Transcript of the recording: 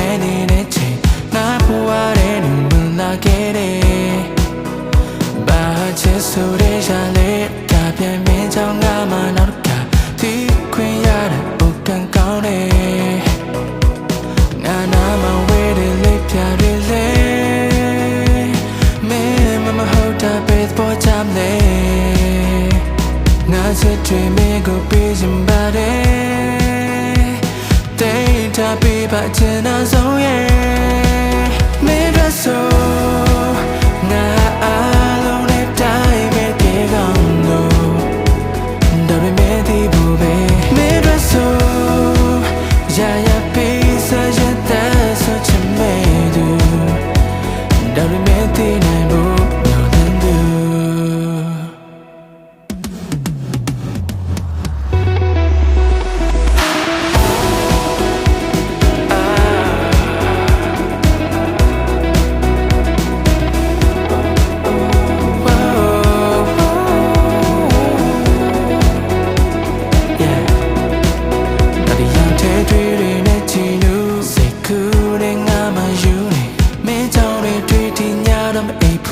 ခဲ့နေတဲ့ချိန်ငါဘဝရဲ့နူနာခဲ့တယ်ဘာချစ်ဆိုရရလေကပြန်မင်းကြောင့်ငါမှနောက်တစ်ခါဒီခွင့်ရတဲ့ပုတ်ကန်ကောင်းတယ်ငါနာမဝဲတဲ့လေးပြတွေလေမင်းမမဟုတ်တာပဲပေါ်ချမ်းလေငါချစ်တွေမင်းကိုပေးချင်ပါတယ် Day to be ပေးပါချင်တာဆုံးရဲ့